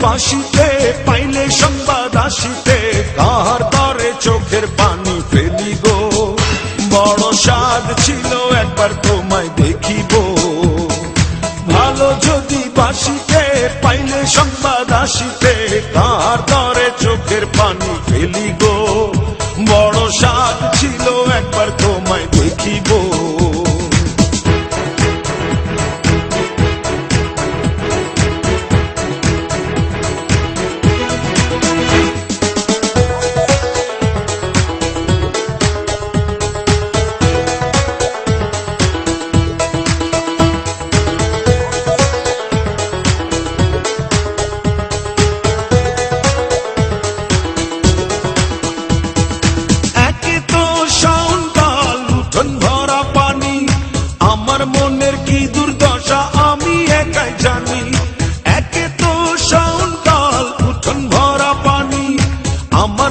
বাসিতে পাইলে সংবাদ আসিতে তাহার দরে চোখের পানি ফেলি গো? বড় স্বাদ ছিল একবার তোমায় দেখিব। ভালো যদি বাসিতে, পাইলে সংবাদ আসিতে তাহার দরে চোখের পানি ফেলি গো? বড় স্বাদ ছিল একবার তোমায় দেখিব।